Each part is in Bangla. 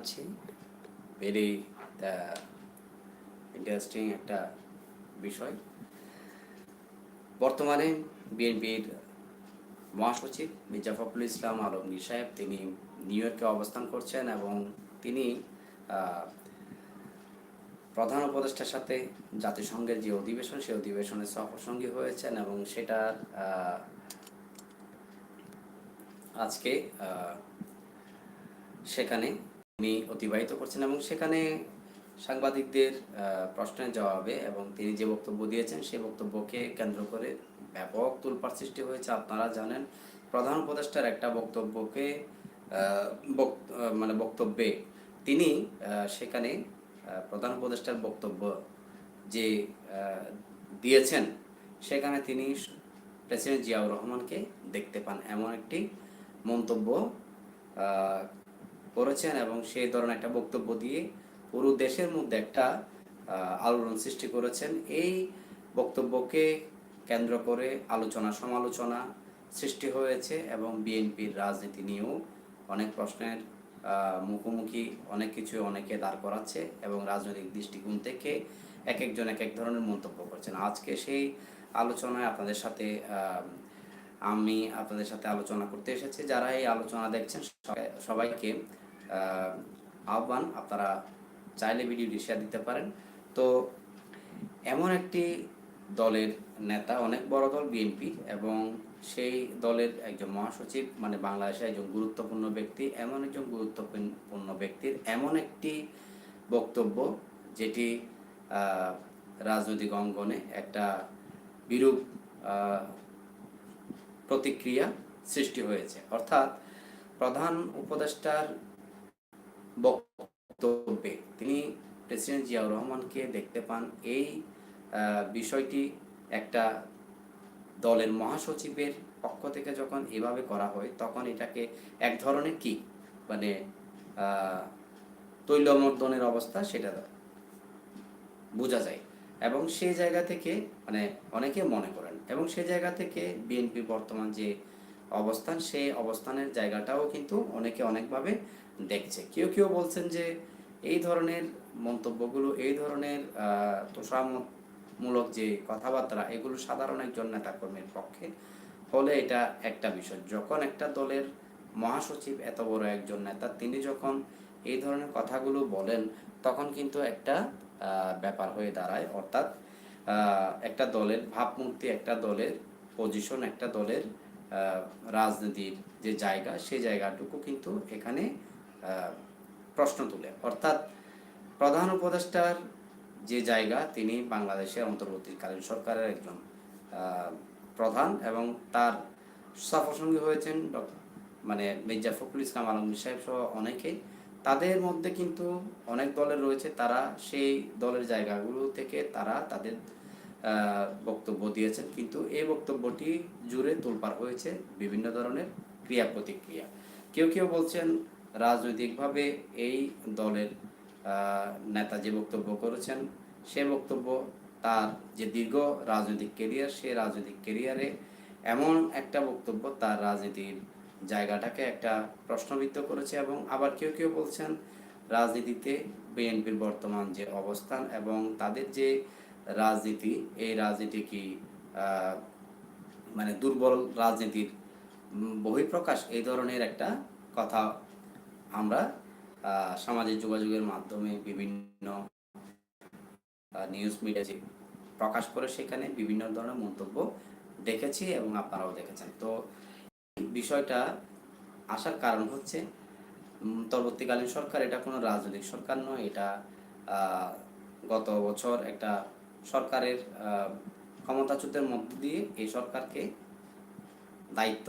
জানাচ্ছি ভেরি ইন্টারেস্টিং একটা বিষয়। বর্তমানে বিএনপির মহাসচিব মির্জা ফখরুল ইসলাম আলমগীর সাহেব, তিনি নিউ ইয়র্কে অবস্থান করছেন এবং তিনি প্রধান উপদেষ্টার সাথে জাতিসংঘের যে অধিবেশন, সেই অধিবেশনে সফরসঙ্গী হয়েছেন এবং সেটার আজকে সেখানে তিনি অতিবাহিত করছেন এবং সেখানে সাংবাদিকদের প্রশ্নের জবাবে এবং তিনি যে বক্তব্য দিয়েছেন সেই বক্তব্যকে কেন্দ্র করে ব্যাপক তুলপার সৃষ্টি হয়েছে। আপনারা জানেন, প্রধান উপদেষ্টার একটা বক্তব্যকে মানে বক্তব্যে তিনি সেখানে প্রধান উপদেষ্টার বক্তব্য যে দিয়েছেন, সেখানে তিনি প্রেসিডেন্ট জিয়াউর রহমানকে দেখতে পান। এমন একটি মন্তব্য করেছেন এবং সেই ধরনের একটা বক্তব্য দিয়ে পুরো দেশের মধ্যে একটা আলোড়ন সৃষ্টি করেছেন। এই বক্তব্যকে কেন্দ্র করে আলোচনা সমালোচনা সৃষ্টি হয়েছে এবং বিএনপির রাজনীতি নিয়েও অনেক প্রশ্নের মুখোমুখি অনেক কিছু অনেকে দাঁড় করাচ্ছে এবং রাজনৈতিক দৃষ্টিকোণ থেকে এক একজন এক এক ধরনের মন্তব্য করছেন। আজকে সেই আলোচনায় আপনাদের সাথে আমি আপনাদের সাথে আলোচনা করতে এসেছি। যারা এই আলোচনা দেখছেন সবাইকে আহ্বান, আপনারা চাইলে ভিডিওটি শেয়ার দিতে পারেন। তো এমন একটি দলের নেতা, অনেক বড় দল বিএনপি এবং সেই দলের একজন মহাসচিব মানে বাংলাদেশের একজন গুরুত্বপূর্ণ ব্যক্তি, এমন একজন গুরুত্বপূর্ণ ব্যক্তির এমন একটি বক্তব্য যেটি রাজনৈতিক অঙ্গনে একটা বিরূপ প্রতিক্রিয়া সৃষ্টি হয়েছে। অর্থাৎ প্রধান উপদেষ্টার বক্তব্যে। তিনি প্রেসিডেন্ট জিয়াউর রহমানকে দেখতে পান। এই বিষয়টি একটা দলের মহাসচিবের পক্ষ থেকে যখন এভাবে করা হয়, তখন এটাকে এক ধরনের কি? মানে তৈলমর্দনের অবস্থা সেটা বোঝা যায়। এবং সে জায়গা থেকে মানে অনেকে মনে করেন। এবং সে জায়গা থেকে বিএনপি বর্তমান যে অবস্থান সেই অবস্থানের জায়গাটাও কিন্তু অনেকে অনেকভাবে দেখছে। কেউ কেউ বলছেন যে এই ধরনের মন্তব্যগুলো, এই ধরনের তোষামূলক যে কথাবার্তা, এগুলো সাধারণ একজন নেতাকর্মীর পক্ষে হলে এটা একটা বিষয়। যখন একটা দলের মহাসচিব এত বড় একজন নেতা, তিনি যখন এই ধরনের কথাগুলো বলেন, তখন কিন্তু একটা ব্যাপার হয়ে দাঁড়ায়। অর্থাৎ একটা দলের ভাবমূর্তি, একটা দলের পজিশন একটা দলের রাজনীতির যে জায়গা সেই জায়গাটুকু কিন্তু এখানে প্রশ্ন তুলে অর্থাৎ প্রধান উপদেষ্টার যে জায়গা, তিনি বাংলাদেশের অন্তর্বর্তীকালীন সরকারের একজন প্রধান এবং তার সফরসঙ্গী হয়েছেন মানে মির্জা ফখরুল ইসলাম আলমগীর সাহেব সহ অনেকেই। তাদের মধ্যে কিন্তু অনেক দলের রয়েছে, তারা সেই দলের জায়গাগুলো থেকে তারা তাদের বক্তব্য দিয়েছেন। কিন্তু এই বক্তব্যটি জুড়ে তোলপাড় হয়েছে বিভিন্ন ধরনের ক্রিয়া প্রতিক্রিয়া কেউ কেউ বলছেন রাজনৈতিকভাবে এই দলের নেতা যে বক্তব্য করেছেন, সে বক্তব্য তার যে দীর্ঘ রাজনৈতিক কেরিয়ার সে রাজনৈতিক কেরিয়ারে এমন একটা বক্তব্য তার রাজনীতির জায়গাটাকে একটা প্রশ্নবিদ্ধ করেছে এবং আবার কেউ কেউ বলছেন রাজনীতিতে বিএনপির বর্তমান যে অবস্থান এবং তাদের যে রাজনীতি, এই রাজনীতি কি মানে দুর্বল রাজনীতির বহিঃপ্রকাশ, এই ধরনের একটা কথা আমরা সামাজিক যোগাযোগের মাধ্যমে বিভিন্ন নিউজ মিডিয়া প্রকাশ করে সেখানে বিভিন্ন ধরনের মন্তব্য দেখেছি এবং আপনারাও দেখেছেন। তো বিষয়টা আসার কারণ হচ্ছে পরবর্তীকালীন সরকার এটা কোনো রাজনৈতিক সরকার নয়, এটা গত বছর একটা সরকারের ক্ষমতাচ্যুতের মধ্য দিয়ে এই সরকারকে দায়িত্ব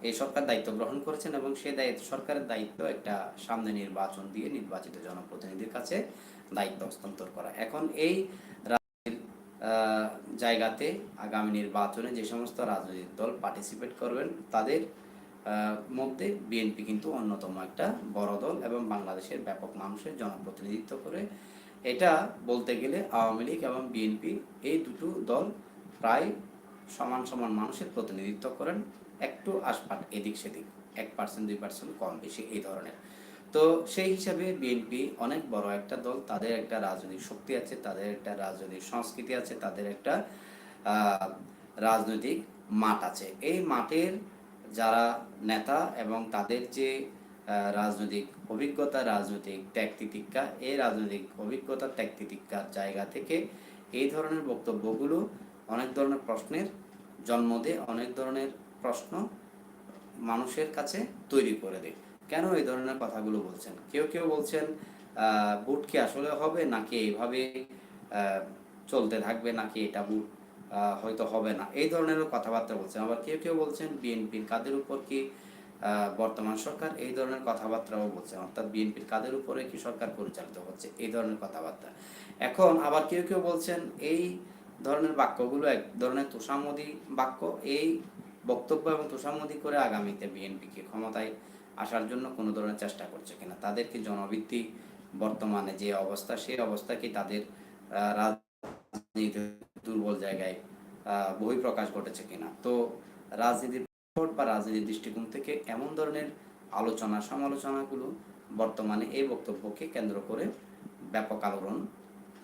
এই সরকার দায়িত্ব গ্রহণ করেছেন এবং সেই দায়িত্ব সরকারের দায়িত্ব একটা সামনে নির্বাচন দিয়ে নির্বাচিত জনপ্রতিনিধির কাছে দায়িত্ব হস্তান্তর করা। এখন এই জায়গাতে আগামী নির্বাচনে যে সমস্ত রাজনৈতিক দল পার্টিসিপেট করবেন, তাদের মধ্যে বিএনপি কিন্তু অন্যতম একটা বড় দল এবং বাংলাদেশের ব্যাপক মানুষের জনপ্রতিনিধিত্ব করে। এটা বলতে গেলে আওয়ামী লীগ এবং বিএনপি এই দুটো দল প্রায় সমান সমান মানুষের প্রতিনিধিত্ব করেন। একটু আশপাট এদিক সেদিক, এক পার্সেন্ট দুই পার্সেন্ট কম বেশি এই ধরনের। তো সেই হিসাবে বিএনপি অনেক বড় একটা দল, তাদের একটা রাজনৈতিক শক্তি আছে, তাদের একটা রাজনৈতিক সংস্কৃতি আছে, তাদের একটা রাজনৈতিক মাঠ আছে। এই মাঠের যারা নেতা এবং তাদের যে রাজনৈতিক অভিজ্ঞতা, রাজনৈতিক ত্যাগ তিতিক্ষা এই রাজনৈতিক অভিজ্ঞতা ত্যাগ তিতিক্ষার জায়গা থেকে এই ধরনের বক্তব্যগুলো অনেক ধরনের প্রশ্নের জন্ম দেয়, অনেক ধরনের প্রশ্ন মানুষের কাছে তৈরি করে দেয় কেন এই ধরনের কথাগুলো বলছেন? কেউ কেউ বলছেন বুট কি আসলে হবে নাকি এইভাবে চলতে থাকবে নাকি এটা বুট হয়তো হবে না। এই ধরনের কথাবার্তা বলছেন। আবার কেউ কেউ বলছেন বিএনপির কাদের উপর কি বর্তমান সরকার? এই ধরনের কথাবার্তাও বলছেন। অর্থাৎ বিএনপির কাদের উপরে কি সরকার পরিচালিত হচ্ছে? এই ধরনের কথাবার্তা। এখন আবার কেউ কেউ বলছেন, এই ধরনের বাক্যগুলো এক ধরনের তোষামদি বাক্য, এই বক্তব্য এবং তোষামদি করে আগামীতে বিএনপিকে ক্ষমতায় আসার জন্য কোনো ধরনের চেষ্টা করছে কিনা তাদের কি জনভিত্তি বর্তমানে যে অবস্থা সেই অবস্থা কি তাদের রাজনীতি দুর্বল জায়গায় আহ, বহিঃপ্রকাশ ঘটেছে কিনা? তো রাজনীতির বা রাজনীতির দৃষ্টিকোণ থেকে এমন ধরনের আলোচনা সমালোচনাগুলো বর্তমানে এই বক্তব্যকে কেন্দ্র করে ব্যাপক আলোড়ন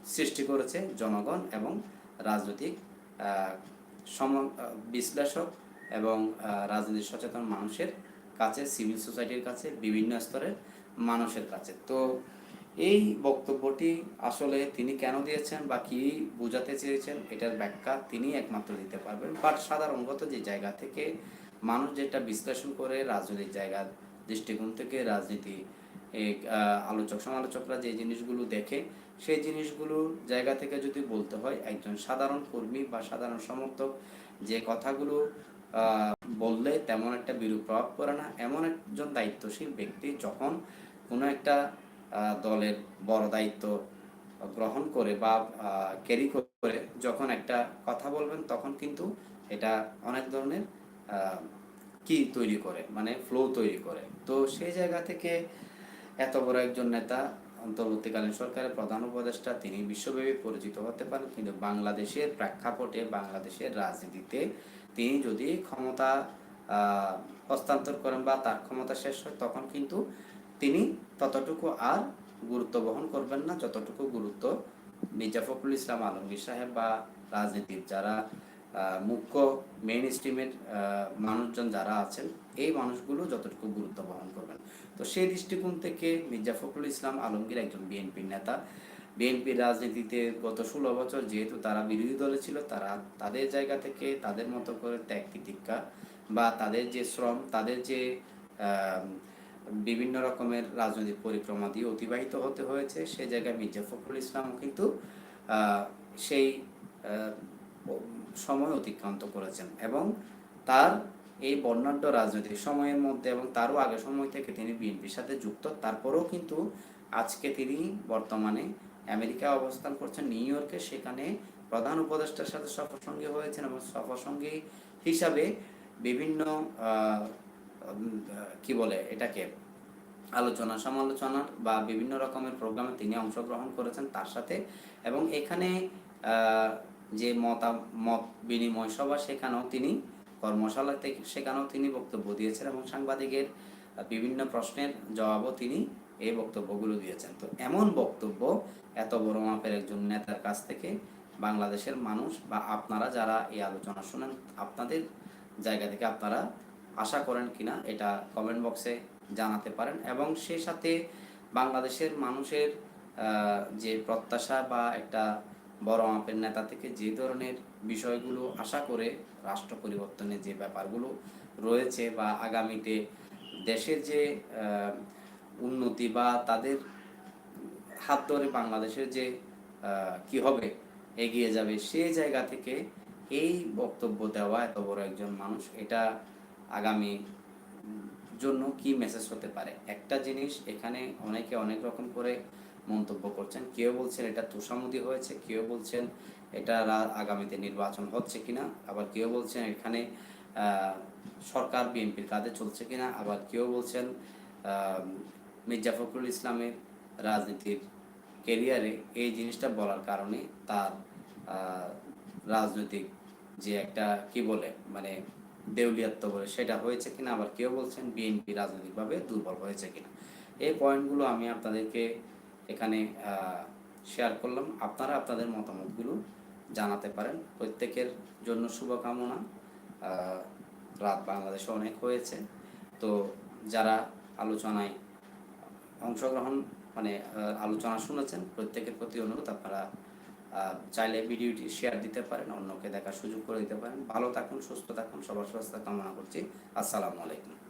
সৃষ্টি করেছে জনগণ এবং রাজনৈতিক সম- বিশ্লেষক এবং রাজনীতি সচেতন মানুষের কাছে, সিভিল সোসাইটির কাছে, বিভিন্ন স্তরের মানুষের কাছে। তো এই বক্তব্যটি আসলে তিনি কেন দিয়েছেন বা কি বোঝাতে চেয়েছেন, এটার ব্যাখ্যা তিনি একমাত্র দিতে পারবেন। বাট সাধারণত যে জায়গা থেকে মানুষ যেটা বিশ্লেষণ করে, রাজনৈতিক জায়গার দৃষ্টিকোণ থেকে রাজনীতি আলোচক, সমালোচকরা যে জিনিসগুলো দেখে, সেই জিনিসগুলোর জায়গা থেকে যদি বলতে হয়, একজন সাধারণ কর্মী বা সাধারণ সমর্থক যে কথাগুলো বললে তেমন একটা বিরূপ প্রভাব পড়ে না। এমন একজন দায়িত্বশীল ব্যক্তি যখন কোনো একটা দলের বড় দায়িত্ব গ্রহণ করে বা ক্যারি করে যখন একটা কথা বলবেন তখন কিন্তু এটা অনেক ধরনের কি তৈরি করে মানে ফ্লো তৈরি করে। তো সেই জায়গা থেকে এত বড় একজন নেতা অন্তর্বর্তীকালীন সরকারের প্রধান উপদেষ্টা, তিনি বিশ্বব্যাপী পরিচিত হতে পারেন। কিন্তু বাংলাদেশের প্রেক্ষাপটে, বাংলাদেশের রাজনীতিতে তিনি যদি ক্ষমতা হস্তান্তর করেন বা তার ক্ষমতা শেষ হয়, তখন কিন্তু তিনি ততটুকু আর গুরুত্ব বহন করবেন না, যতটুকু গুরুত্ব মির্জা ফখরুল ইসলাম আলমগীর সাহেব বা রাজনীতির যারা মুখ্য মেইন স্ট্রিমের মানুষজন যারা আছেন, এই মানুষগুলো যতটুকু গুরুত্ব বহন করবেন। তো সেই দৃষ্টিকোণ থেকে মির্জা ফখরুল ইসলাম আলমগীর একজন বিএনপির নেতা। বিএনপির রাজনীতিতে গত ষোলো বছর যেহেতু তারা বিরোধী দলে ছিল, তারা তাদের জায়গা থেকে তাদের মতো করে ত্যাগ তিতিক্ষা বা তাদের যে শ্রম, তাদের যে বিভিন্ন রকমের রাজনৈতিক পরিক্রমা দিয়ে অতিবাহিত হতে হয়েছে, সে জায়গায় মির্জা ফখরুল ইসলামও কিন্তু সেই সময় অতিক্রান্ত করেছেন এবং তার এই বর্ণাঢ্য রাজনৈতিক সময়ের মধ্যে এবং তারও আগে সময় থেকে তিনি বিএনপির সাথে যুক্ত, তারপরেও কিন্তু আজকে তিনি বর্তমানে আমেরিকায় অবস্থান করছেন নিউ ইয়র্কে, সেখানে প্রধান উপদেষ্টার সাথে সফরসঙ্গী হয়েছেন এবং সফরসঙ্গী হিসাবে বিভিন্ন কি বলে এটাকে, আলোচনা সমালোচনা বা বিভিন্ন রকমের প্রোগ্রামে তিনি অংশগ্রহণ করেছেন তার সাথে। এবং এখানে যে মত মত বিনিময় সভা, সেখানেও তিনি কর্মশালা থেকে, সেখানেও তিনি বক্তব্য দিয়েছেন এবং সাংবাদিকের বিভিন্ন প্রশ্নের জবাবও তিনি এই বক্তব্যগুলো দিয়েছেন। তো এমন বক্তব্য, এত বড় মাপের একজন নেতার কাছ থেকে বাংলাদেশের মানুষ বা আপনারা যারা এই আলোচনা শুনেন, আপনাদের জায়গা থেকে আপনারা আশা করেন কিনা এটা কমেন্ট বক্সে জানাতে পারেন এবং সেই সাথে বাংলাদেশের মানুষের যে প্রত্যাশা বা একটা বড় মাপের নেতা থেকে যে ধরনের বিষয়গুলো আশা করে রাষ্ট্র পরিবর্তনের যে ব্যাপারগুলো রয়েছে বা আগামীতে দেশের যে উন্নতি বা তাদের হাত ধরে বাংলাদেশের যে কি হবে, এগিয়ে যাবে সেই জায়গা থেকে এই বক্তব্য দেওয়া এত বড় একজন মানুষ, এটা আগামী জন্য কি মেসেজ হতে পারে? একটা জিনিস এখানে অনেকে অনেক রকম করে মন্তব্য করছেন। কেউ বলছেন এটা তুষামুদি হয়েছে, কেউ বলছেন এটা আগামীতে নির্বাচন হচ্ছে কিনা, আবার কেউ বলছেন এখানে সরকার, বিএনপির কাজে চলছে কিনা, আবার কেউ বলছেন মির্জা ফখরুল ইসলামের রাজনীতির কেরিয়ারে এই জিনিসটা বলার কারণে তার রাজনৈতিক যে একটা, কি বলে মানে দেউলিয়াত্ব বলে সেটা হয়েছে কিনা, আবার কেউ বলছেন বিএনপি রাজনৈতিকভাবে দুর্বল হয়েছে কিনা। এই পয়েন্টগুলো আমি আপনাদেরকে এখানে শেয়ার করলাম। আপনারা আপনাদের মতামতগুলো জানাতে পারেন। প্রত্যেকের জন্য শুভকামনা। রাত বাংলাদেশে অনেক হয়েছে। তো যারা আলোচনায় অংশগ্রহণ মানে আলোচনা শুনেছেন। প্রত্যেকের প্রতি অনুরোধ, আপনারা চাইলে ভিডিওটি শেয়ার দিতে পারেন, অন্যকে দেখার সুযোগ করে দিতে পারেন। ভালো থাকুন, সুস্থ থাকুন, সবার সুস্থতা কামনা করছি। আসসালামু আলাইকুম।